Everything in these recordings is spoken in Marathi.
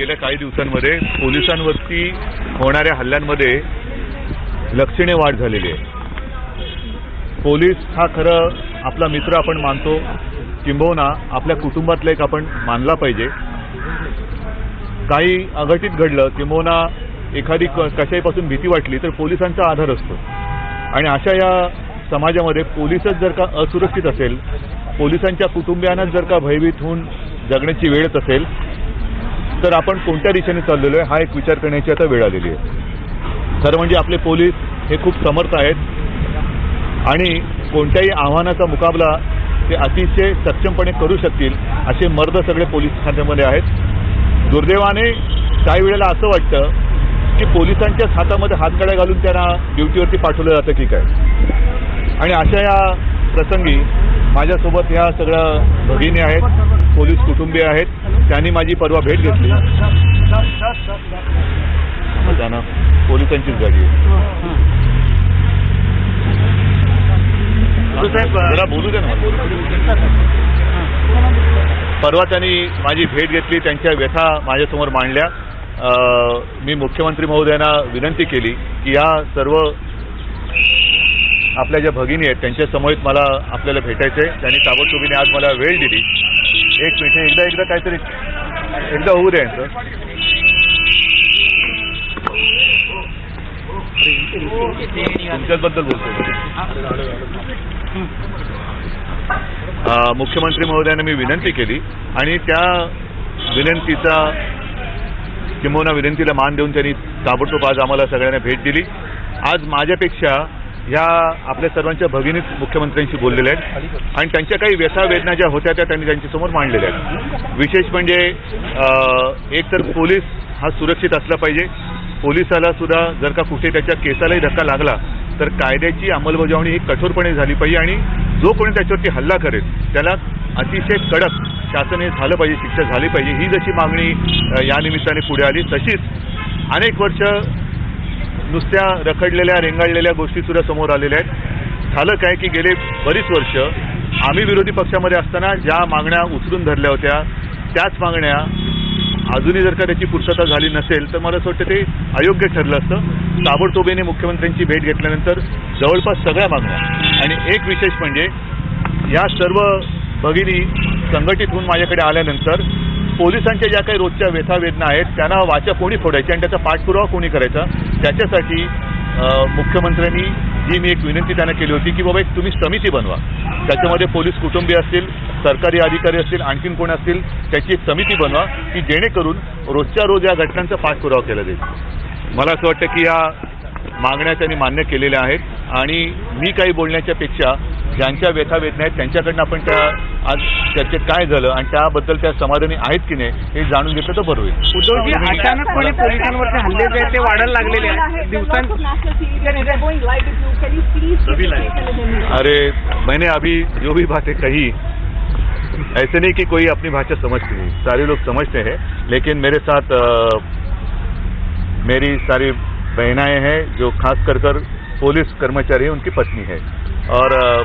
गेल्या काही दिवसांमध्ये पोलिसांवरती होणाऱ्या हल्ल्यांमध्ये लक्षणीय वाढ झालेली आहे. पोलीस हा खरं आपला मित्र आपण मानतो. किंबहुना आपल्या कुटुंबातला एक आपण मानला पाहिजे. काही अघटित घडलं किंबहुना एखादी क- कशापासून भीती वाटली तर पोलिसांचा आधार असतो. आणि अशा या समाजामध्ये पोलीसच जर का असुरक्षित असेल पोलिसांच्या कुटुंबियांनाच जर का भयभीत होऊन जगण्याची वेळच असेल तर आपण कोणत्या दिशेने चाललेलो आहे हा एक विचार करण्याची आता वेळ आलेली आहे. खरं म्हणजे आपले पोलीस हे खूप समर्थ आहेत आणि कोणत्याही आव्हानाचा मुकाबला ते अतिशय सक्षमपणे करू शकतील असे मर्द सगळे पोलीस खात्यामध्ये आहेत. दुर्दैवाने काही वेळेला असं वाटतं की पोलिसांच्याच हातामध्ये हातकड्या घालून त्यांना ड्युटीवरती पाठवलं जातं की काय? आणि अशा या प्रसंगी माझ्यासोबत ह्या सगळ्या भगिनी आहेत पोलीस कुटुंबीय आहेत. त्यांनी माझी परवा भेट घेतली. त्यांना पोलिसांचीच गाडी आहे. बोलू दे ना. परवा त्यांनी माझी भेट घेतली त्यांच्या व्यथा माझ्यासमोर मांडल्या. मी मुख्यमंत्री महोदयांना विनंती केली की या सर्व आपल्या ज्या भगिनी आहेत त्यांच्यासमोर मला आपल्याला भेटायचं आहे त्यांनी ताबडतोबीने आज मला वेळ दिली. एक मिनिट एकदा एकदा काहीतरी एकदा होऊ द्या यांचं बोलतो मुख्यमंत्री महोदयाने मी विनंती केली आणि त्या विनंतीचा किंबहुना विनंतीला मान देऊन त्यांनी ताबडतोब आज आम्हाला सगळ्यांना भेट दिली आज माझ्यापेक्षा ह्या आपल्या सर्वांच्या भगिनीत मुख्यमंत्र्यांशी बोललेल्या आहेत. आणि त्यांच्या काही व्यथा वेदना ज्या होत्या त्या त्यांनी त्यांच्यासमोर मांडलेल्या आहेत. विशेष म्हणजे एक तर पोलीस हा सुरक्षित असला पाहिजे. पोलिसाला सुद्धा जर का कुठे त्याच्या केसालाही धक्का लागला तर कायद्याची अंमलबजावणी ही कठोरपणे झाली पाहिजे. आणि जो कोणी त्याच्यावरती हल्ला करेल त्याला अतिशय कडक शासन हे झालं पाहिजे शिक्षा झाली पाहिजे. ही जशी मागणी या निमित्ताने पुढे आली तशीच अनेक वर्ष नुसत्या रखडलेल्या रेंगाळलेल्या गोष्टी सुद्धा समोर आलेल्या आहेत. झालं काय की गेले बरीच वर्ष आम्ही विरोधी पक्षामध्ये असताना ज्या मागण्या उचलून धरल्या होत्या त्याच मागण्या अजूनही जर का त्याची पूर्तता झाली नसेल तर मला असं वाटतं ते अयोग्य ठरलं असतं. ताबडतोबीने मुख्यमंत्र्यांची भेट घेतल्यानंतर जवळपास सगळ्या मागण्या आणि एक विशेष म्हणजे या सर्व भगिनी संघटित होऊन माझ्याकडे आल्यानंतर पोलिसांच्या ज्या काही रोजच्या व्यथावेदना आहेत त्यांना वाचा कोणी फोडायची? आणि त्याचा पाठपुरावा कोणी करायचा? त्याच्यासाठी मुख्यमंत्र्यांनी जी मी एक विनंती त्यांना केली होती की बाबा एक तुम्ही समिती बनवा. त्याच्यामध्ये पोलीस कुटुंबीय असतील सरकारी अधिकारी असतील आणखीन कोण असतील त्याची एक समिती बनवा की जेणेकरून रोजच्या रोज या घटनांचा पाठपुरावा केला जाईल. मला असं वाटतं की या मागण्या त्यांनी मान्य केलेल्या आहेत. आणि मी काही बोलण्याच्या पेक्षा ज्यांच्या व्यथा वेदना आहेत त्यांच्याकडनं आपण त्या आज चर्चेत काय झालं आणि त्याबद्दल त्या समाधानी आहेत की नाही हे जाणून घेतलं तर बरं होईल. उद्धवजी अचानकपणे पोलिसांवरचे हल्ले जे आहेत ते वाढायला लागलेले आहेत. अरे मैंने अभी जो भी बातें कही ऐसे नहीं कि कोई अपनी भाषा समझती नहीं। सारे लोग समझते हैं लेकिन मेरे साथ अ, मेरी सारी बहनाएँ हैं जो खास कर कर पुलिस कर्मचारी हैं उनकी पत्नी है। और अ,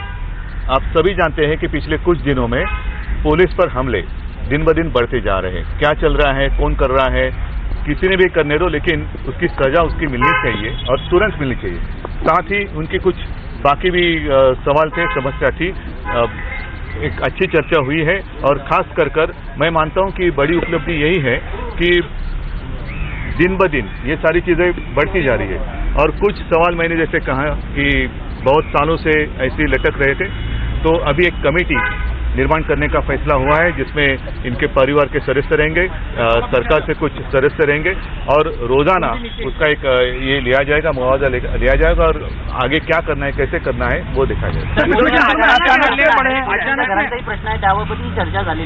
आप सभी जानते हैं कि पिछले कुछ दिनों में पुलिस पर हमले दिन ब दिन बढ़ते जा रहे हैं। क्या चल रहा है? कौन कर रहा है? किसी ने भी करने दो, लेकिन उसकी सजा उसकी मिलनी चाहिए और तुरंत मिलनी चाहिए। साथ ही उनकी कुछ बाकी भी सवाल थे, समस्या थी। एक अच्छी चर्चा हुई है और खास कर कर मैं मानता हूँ कि बड़ी उपलब्धि यही है कि दिन ब दिन ये सारी चीज़ें बढ़ती जा रही है। और कुछ सवाल मैंने जैसे कहा कि बहुत सालों से ऐसे लटक रहे थे तो अभी एक कमेटी निर्माण करने का फैसला हुआ है जिसमें इनके परिवार के सदस्य रहेंगे सरकार से कुछ सदस्य रहेंगे और रोज़ाना उसका एक ये लिया जाएगा मुआवजा लिया जाएगा और आगे क्या करना है कैसे करना है वो देखा जाएगा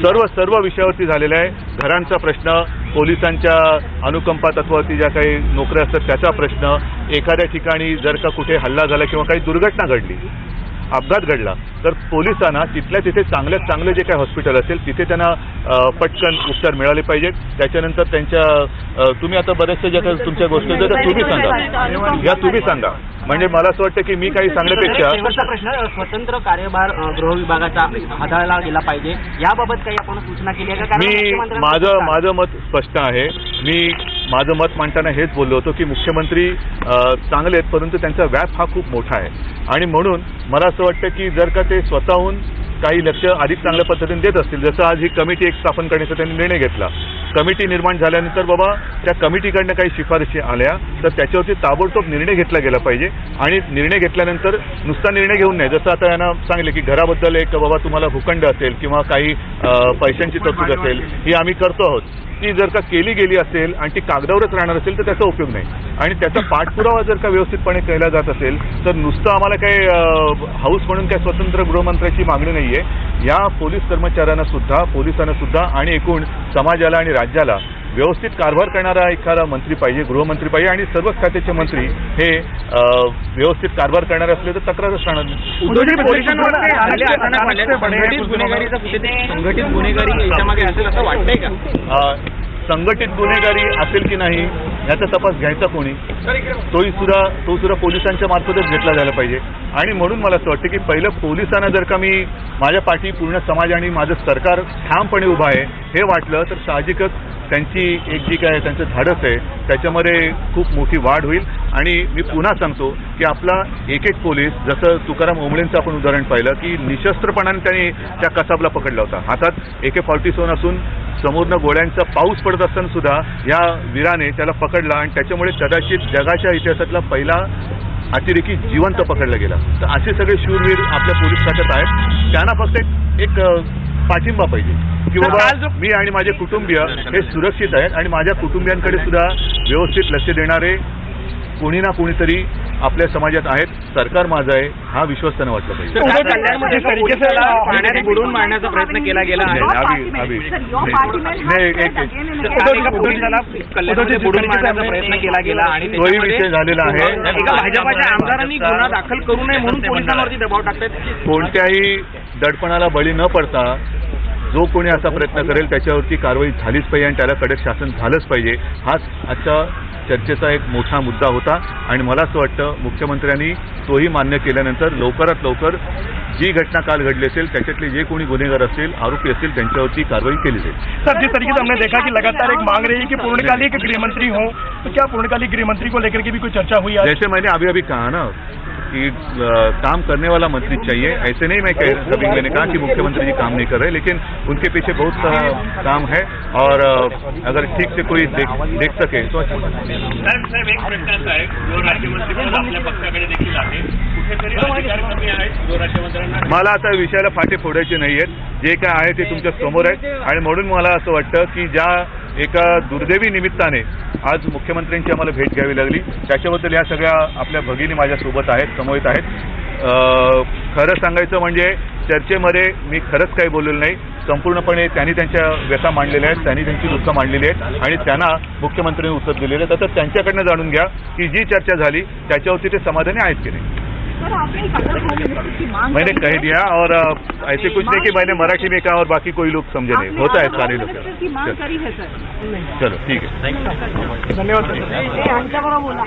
सर्व सर्व विषयावरती झालेला आहे. घरांचा प्रश्न पोलिसांच्या अनुकंपा तत्वावरती ज्या काही नोकऱ्या असतात त्याचा प्रश्न एखाद्या ठिकाणी जर का कुठे हल्ला झाला किंवा काही दुर्घटना घडली अपघात घडला. तर पोलिसांना तिथल्या तिथे चांगल्यात चांगलं जे काही हॉस्पिटल असेल तिथे त्यांना पटकन उपचार मिळाले पाहिजेत. त्याच्यानंतर त्यांच्या तुम्ही आता बऱ्याचशा ज्या काही तुमच्या गोष्टी त्या तुम्ही सांगा. या तुम्ही सांगा. म्हणजे मला असं वाटतं की मी काही सांगण्यापेक्षा प्रश्न स्वतंत्र कार्यभार गृह विभागाचा हाताळला गेला पाहिजे. याबाबत काही आपण सूचना केली आहे का? कारण मी माझं माझं मत स्पष्ट आहे. मी माझं मत मांडताना हेच बोललो होतो की मुख्यमंत्री चांगले आहेत परंतु त्यांचा व्याप हा खूप मोठा आहे. आणि म्हणून मला असं वाटतं की जर का ते स्वतःहून काही लक्ष अधिक चांगल्या पद्धतीने देत असतील जसं आज ही कमिटी एक स्थापन करण्याचा त्यांनी निर्णय घेतला. कमिटी निर्माण झाल्यानंतर बाबा त्या कमिटीकडनं काही शिफारशी आल्या तर त्याच्यावरती ताबडतोब निर्णय घेतला गेला पाहिजे. आणि निर्णय घेतल्यानंतर नुसता निर्णय घेऊन नाही. जसं आता यांना सांगितलं की घराबद्दल एक बाबा तुम्हाला भूखंड असेल किंवा काही पैशांची तरतूद असेल ही आम्ही करतो आहोत. ती जर का केली गेली असेल आणि ती कागदावरच राहणार असेल तर त्याचा उपयोग नाही. आणि त्याचा पाठपुरावा जर का व्यवस्थितपणे केला जात असेल तर नुसतं आम्हाला काही हाऊस म्हणून काही स्वतंत्र गृहमंत्र्याची मागणी नाहीये. या पोलीस कर्मचाऱ्यांना सुद्धा पोलिसांना सुद्धा आणि एकूण समाजाला आणि राज्याला व्यवस्थित कारभार करणारा एखादा मंत्री पाहिजे गृहमंत्री पाहिजे आणि सर्वच खात्याचे मंत्री हे व्यवस्थित कारभार करणारे असले तर तक्रारच राहणार नाही संघटित गुन्हेगारी असेल की नाही याचा तपास घ्यायचा कोणी? तोही सुद्धा तो सुद्धा पोलिसांच्या मार्फतच घेतला झाला पाहिजे. आणि म्हणून मला असं वाटतं की पहिलं पोलिसांना जर का मी माझ्या पाठी पूर्ण समाज आणि माझं सरकार ठामपणे उभं आहे हे वाटलं तर साहजिकच त्यांची एक जी काय त्यांचं धाडस आहे त्याच्यामध्ये खूप मोठी वाढ होईल. आणि मी पुन्हा सांगतो की आपला एक एक पोलीस जसं तुकाराम ओंबळेंचं आपण उदाहरण पाहिलं की निशस्त्रपणाने त्यांनी त्या कसाबला पकडला होता. हातात ए के फॉर्टी सेवन असून समोरनं गोळ्यांचा पाऊस पडत असताना सुद्धा या वीराने त्याला पकडला आणि त्याच्यामुळे कदाचित जगाच्या इतिहासातला पहिला अतिरेकी जिवंत पकडला गेला. तर असे सगळे शूरवीर आपल्या पोलीस खात्यात आहेत. त्यांना फक्त एक- पाठिंबा पाहिजे. की बाबा मी आणि माझे कुटुंबीय हे सुरक्षित आहेत आणि माझ्या कुटुंबियांकडे सुद्धा व्यवस्थित लक्ष देणारे कोणी ना कोणीतरी आपल्या समाजात आहेत. सरकार माझं आहे. हा विश्वास त्यांना वाटला पाहिजे बुडवून मारण्याचा प्रयत्न केला गेला प्रयत्न केला आणि तोही विषय झालेला आहे. एका भाजपाच्या आमदारांनी गुन्हा दाखल करू नये म्हणून पोलिसांवरती दबाव टाकतायत कोणत्याही दडपणाला बळी न पडता जो कोणी असा प्रयत्न करेल त्याच्यावरती कारवाई झालीच पाहिजे आणि त्याला कडक शासन झालंच पाहिजे. हाच आजच्या चर्चेचा एक मोठा मुद्दा होता आणि मला असं वाटतं मुख्यमंत्र्यांनी तोही मान्य केल्यानंतर लवकरात लवकर जी घटना काल घडली असेल त्याच्यातले जे कोणी गुन्हेगार असतील आरोपी असतील त्यांच्यावरती कारवाई केली जाईल सर जिस तरीके से हमने देखा कि लगातार एक मांग रही है कि पूर्णकालिक गृहमंत्री हो। तो क्या पूर्णकालिक गृहमंत्री को लेकर के भी कोई चर्चा हुई जैसे मैंने अभी अभी कहा ना कि काम करने वाला मंत्री चाहिए। ऐसे नहीं मैं कह कभी मैंने कहा कि मुख्यमंत्री जी काम नहीं कर रहे लेकिन उनके पीछे बहुत सारा काम है और अगर ठीक से कोई देख देख सके तो अच्छा साहेब एक प्रश्न आपल्या पक्षाकडे देखील आहे आहेत गृहराज्यमंत्र्यांना मला आता विषयाला फाटे फोडायचे नाही आहेत जे काय आहे ते तुमच्या समोर आहे. आणि म्हणून मला असं वाटतं की ज्या एका दुर्दैवी निमित्ताने आज मुख्यमंत्र्यांची आम्हाला भेट घ्यावी लागली. त्याच्याबद्दल या सगळ्या आपल्या भगिनी माझ्यासोबत आहेत समोरत आहेत. खरं सांगायचं म्हणजे चर्चेमध्ये मी खरंच काही बोललेलं नाही. संपूर्णपणे त्यांनी त्यांच्या व्यथा मांडलेल्या आहेत त्यांनी त्यांची दुःख मांडलेली आहेत आणि त्यांना मुख्यमंत्र्यांनी उत्तर दिलेले आहे. तर त्यांच्याकडनं जाणून घ्या की जी चर्चा झाली त्याच्यावरती ते समाधानी आहेत की नाही? सर आपने एक अगर मिनिस्टर की मांग मैंने करी कह है। दिया और अ, ऐसे कुछ नहीं कि मैंने मराठी में कहा और बाकी कोई लोग समझे नहीं। आपने होता है अगर सारे लोग। मिनिस्टर की मांग चलो। करी है सर। चलो ठीक है। धन्यवाद सर। यांच्याबरोबर बोला।